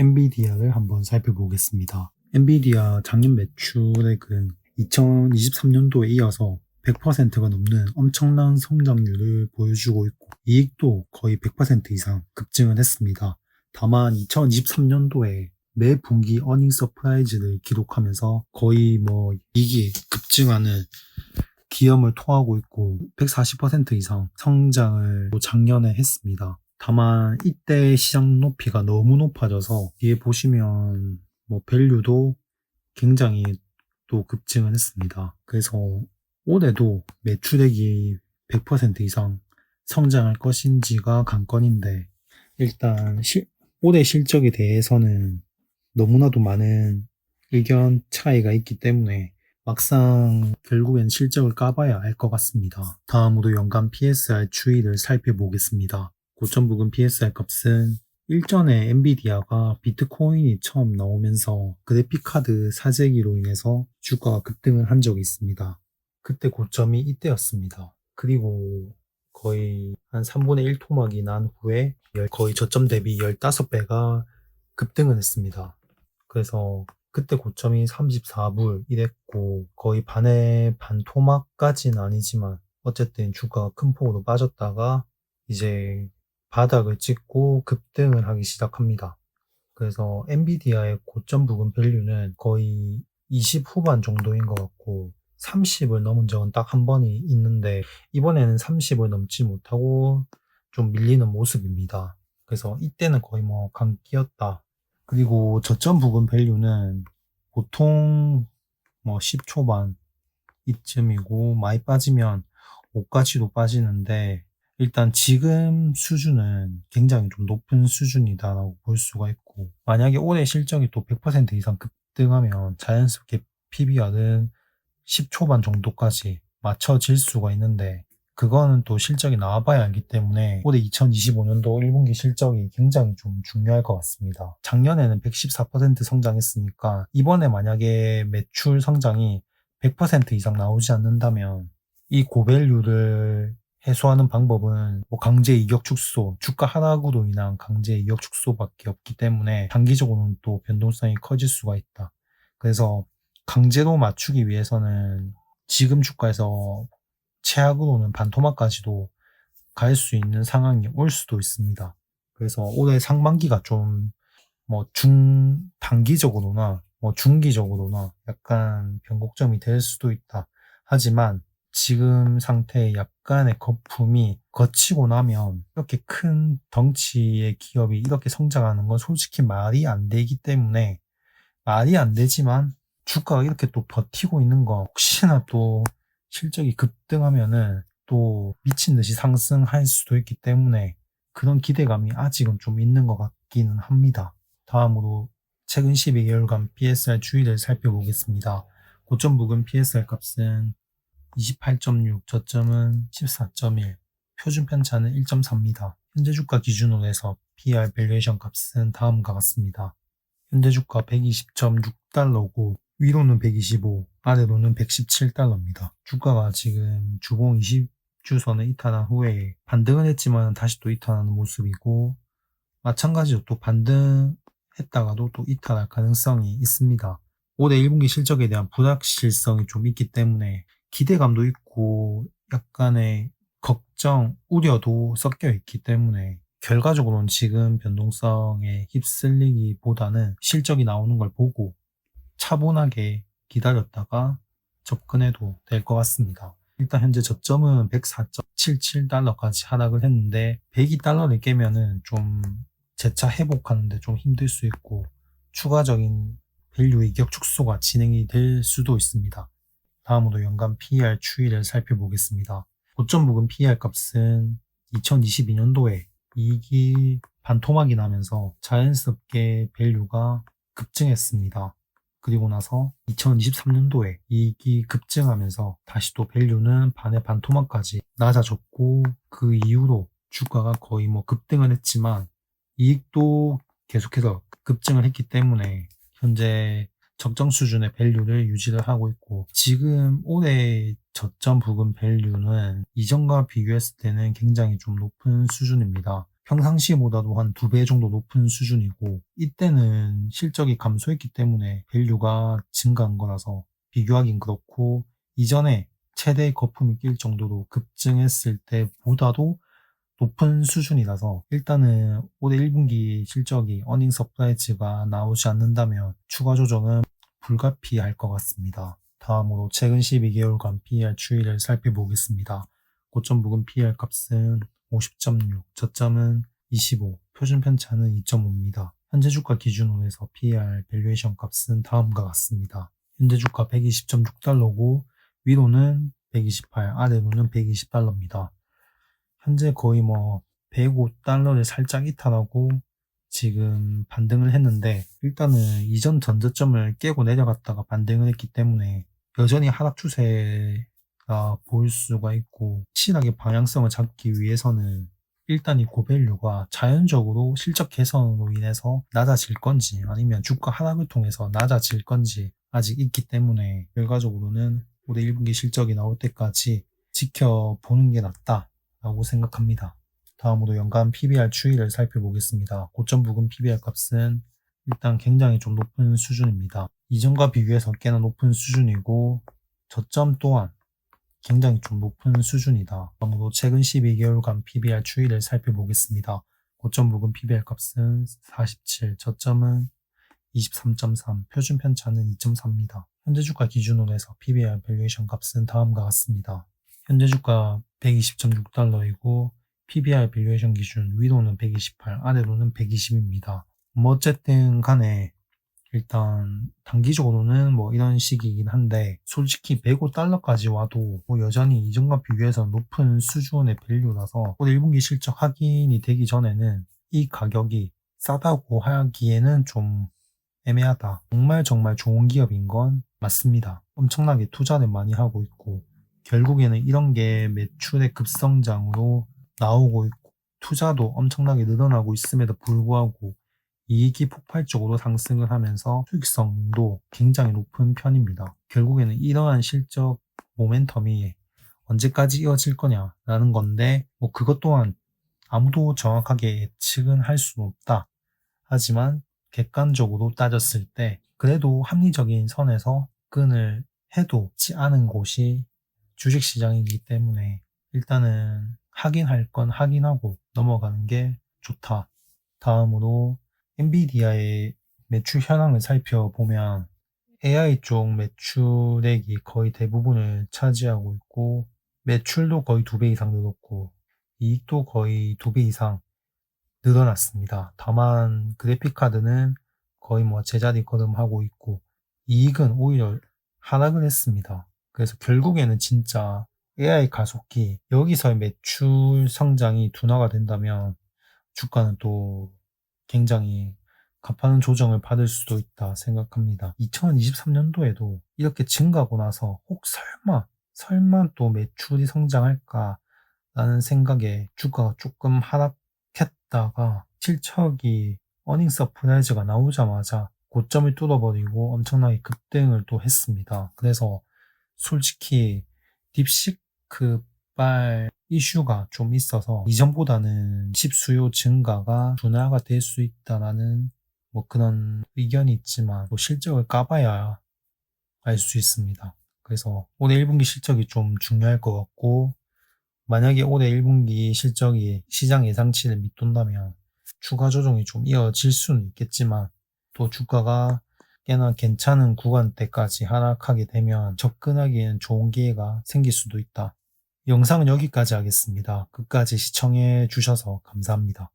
엔비디아를 한번 살펴보겠습니다. 엔비디아 작년 매출액은 2023년도에 이어서 100%가 넘는 엄청난 성장률을 보여주고 있고 이익도 거의 100% 이상 급증을 했습니다. 다만 2023년도에 매 분기 어닝 서프라이즈를 기록하면서 거의 뭐 이익이 급증하는 기염을 토하고 있고 140% 이상 성장을 작년에 했습니다. 다만 이때 시장 높이가 너무 높아져서 뒤에 보시면 뭐 밸류도 굉장히 또 급증을 했습니다. 그래서 올해도 매출액이 100% 이상 성장할 것인지가 관건인데 일단 실- 올해 실적에 대해서는 너무나도 많은 의견 차이가 있기 때문에 막상 결국엔 실적을 까봐야 알 것 같습니다. 다음으로 연간 PSR 추이를 살펴보겠습니다. 고점 부근 PSR 값은 일전에 엔비디아가 비트코인이 처음 나오면서 그래픽카드 사재기로 인해서 주가가 급등을 한 적이 있습니다. 그때 고점이 이때였습니다. 그리고 거의 한 3분의 1 토막이 난 후에 열- 거의 저점 대비 15배가 급등을 했습니다. 그래서 그때 고점이 34불 이랬고 거의 반의 반 토막까지는 아니지만 어쨌든 주가가 큰 폭으로 빠졌다가 이제 바닥을 찍고 급등을 하기 시작합니다. 그래서 엔비디아의 고점 부근 밸류는 거의 20 후반 정도인 것 같고 30을 넘은 적은 딱 한 번이 있는데 이번에는 30을 넘지 못하고 좀 밀리는 모습입니다. 그래서 이때는 거의 뭐 강기였다. 그리고 저점 부근 밸류는 보통 뭐 10초반 이쯤이고 많이 빠지면 5까지도 빠지는데 일단 지금 수준은 굉장히 좀 높은 수준이다라고 볼 수가 있고 만약에 올해 실적이 또 100% 이상 급등하면 자연스럽게 PBR은 10초반 정도까지 맞춰질 수가 있는데 그거는 또 실적이 나와봐야 알기 때문에 올해 2025년도 1분기 실적이 굉장히 좀 중요할 것 같습니다. 작년에는 114% 성장했으니까 이번에 만약에 매출 성장이 100% 이상 나오지 않는다면 이 고밸류를 해소하는 방법은 뭐 강제 이격 축소, 주가 하락으로 인한 강제 이격 축소밖에 없기 때문에 단기적으로는 또 변동성이 커질 수가 있다. 그래서 강제로 맞추기 위해서는 지금 주가에서 최악으로는 반토막까지도 갈 수 있는 상황이 올 수도 있습니다. 그래서 올해 상반기가 좀 뭐 중 단기적으로나 뭐 중기적으로나 약간 변곡점이 될 수도 있다. 하지만 지금 상태의 약간의 거품이 거치고 나면 이렇게 큰 덩치의 기업이 이렇게 성장하는 건 솔직히 말이 안 되기 때문에 말이 안 되지만 주가가 이렇게 또 버티고 있는 거 혹시나 또 실적이 급등하면은 또 미친 듯이 상승할 수도 있기 때문에 그런 기대감이 아직은 좀 있는 것 같기는 합니다. 다음으로 최근 12개월간 PSR 추이를 살펴보겠습니다. 고점 부근 PSR 값은 28.6, 저점은 14.1, 표준 편차는 1.4입니다. 현재 주가 기준으로 해서 PR 밸류에이션 값은 다음과 같습니다. 현재 주가 120.6달러고 위로는 125, 아래로는 117달러입니다. 주가가 지금 주봉 20주선을 이탈한 후에 반등을 했지만 다시 또 이탈하는 모습이고 마찬가지로 또 반등했다가도 또 이탈할 가능성이 있습니다. 올해 1분기 실적에 대한 불확실성이 좀 있기 때문에 기대감도 있고 약간의 걱정, 우려도 섞여 있기 때문에 결과적으로는 지금 변동성에 휩쓸리기보다는 실적이 나오는 걸 보고 차분하게 기다렸다가 접근해도 될 것 같습니다. 일단 현재 저점은 104.77달러까지 하락을 했는데 102달러를 깨면은 좀 재차 회복하는데 좀 힘들 수 있고 추가적인 밸류 이격 축소가 진행이 될 수도 있습니다. 다음으로 연간 PER 추이를 살펴보겠습니다. 고점 부근 PER 값은 2022년도에 이익이 반토막이 나면서 자연스럽게 밸류가 급증했습니다. 그리고 나서 2023년도에 이익이 급증하면서 다시 또 밸류는 반의 반토막까지 낮아졌고 그 이후로 주가가 거의 뭐 급등을 했지만 이익도 계속해서 급증을 했기 때문에 현재 적정 수준의 밸류를 유지를 하고 있고 지금 올해 저점 부근 밸류는 이전과 비교했을 때는 굉장히 좀 높은 수준입니다. 평상시보다도 한 두 배 정도 높은 수준이고 이때는 실적이 감소했기 때문에 밸류가 증가한 거라서 비교하긴 그렇고 이전에 최대 거품이 낄 정도로 급증했을 때보다도 높은 수준이라서 일단은 올해 1분기 실적이 어닝 서프라이즈가 나오지 않는다면 추가 조정은 불가피할 것 같습니다. 다음으로 최근 12개월간 PER 추이를 살펴보겠습니다. 고점 부근 PER 값은 50.6, 저점은 25, 표준 편차는 2.5입니다. 현재 주가 기준으로 해서 PER 밸류에이션 값은 다음과 같습니다. 현재 주가 120.6달러고 위로는 128, 아래로는 120달러입니다. 현재 거의 뭐 105달러를 살짝 이탈하고 지금 반등을 했는데 일단은 이전 전저점을 깨고 내려갔다가 반등을 했기 때문에 여전히 하락 추세가 보일 수가 있고 확실하게 방향성을 잡기 위해서는 일단 이 고밸류가 자연적으로 실적 개선으로 인해서 낮아질 건지 아니면 주가 하락을 통해서 낮아질 건지 아직 있기 때문에 결과적으로는 올해 1분기 실적이 나올 때까지 지켜보는 게 낫다라고 생각합니다. 다음으로 연간 PBR 추이를 살펴보겠습니다. 고점 부근 PBR 값은 일단 굉장히 좀 높은 수준입니다. 이전과 비교해서 꽤나 높은 수준이고 저점 또한 굉장히 좀 높은 수준이다. 다음으로 최근 12개월간 PBR 추이를 살펴보겠습니다. 고점 부근 PBR 값은 47, 저점은 23.3, 표준 편차는 2.4입니다. 현재 주가 기준으로 해서 PBR 밸류에이션 값은 다음과 같습니다. 현재 주가 120.6달러이고 PBR 밸류에이션 기준 위로는 128, 아래로는 120입니다. 뭐 어쨌든 간에 일단 단기적으로는 뭐 이런 식이긴 한데 솔직히 105달러까지 와도 뭐 여전히 이전과 비교해서 높은 수준의 밸류라서 올해 1분기 실적 확인이 되기 전에는 이 가격이 싸다고 하기에는 좀 애매하다. 정말 정말 좋은 기업인 건 맞습니다. 엄청나게 투자를 많이 하고 있고 결국에는 이런 게 매출의 급성장으로 나오고 있고 투자도 엄청나게 늘어나고 있음에도 불구하고 이익이 폭발적으로 상승을 하면서 수익성도 굉장히 높은 편입니다. 결국에는 이러한 실적 모멘텀이 언제까지 이어질 거냐라는 건데 뭐 그것 또한 아무도 정확하게 예측은 할 수는 없다. 하지만 객관적으로 따졌을 때 그래도 합리적인 선에서 끈을 해도 지 않은 곳이 주식시장이기 때문에 일단은 확인할 건 확인하고 넘어가는 게 좋다. 다음으로 엔비디아의 매출 현황을 살펴보면 AI 쪽 매출액이 거의 대부분을 차지하고 있고 매출도 거의 두 배 이상 늘었고 이익도 거의 두 배 이상 늘어났습니다. 다만 그래픽카드는 거의 뭐 제자리 걸음하고 있고 이익은 오히려 하락을 했습니다. 그래서 결국에는 진짜 AI 가속기 여기서의 매출 성장이 둔화가 된다면 주가는 또 굉장히 가파른 조정을 받을 수도 있다 생각합니다. 2023년도에도 이렇게 증가하고 나서 혹 설마 설마 또 매출이 성장할까 라는 생각에 주가가 조금 하락했다가 실적이 어닝 서프라이즈가 나오자마자 고점을 뚫어버리고 엄청나게 급등을 또 했습니다. 그래서 솔직히 딥시크 발 이슈가 좀 있어서 이전보다는 칩 수요 증가가 둔화가 될 수 있다라는 뭐 그런 의견이 있지만 뭐 실적을 까봐야 알 수 있습니다. 그래서 올해 1분기 실적이 좀 중요할 것 같고 만약에 올해 1분기 실적이 시장 예상치를 밑돈다면 추가 조정이 좀 이어질 수는 있겠지만 또 주가가 꽤나 괜찮은 구간대까지 하락하게 되면 접근하기에는 좋은 기회가 생길 수도 있다. 영상은 여기까지 하겠습니다. 끝까지 시청해 주셔서 감사합니다.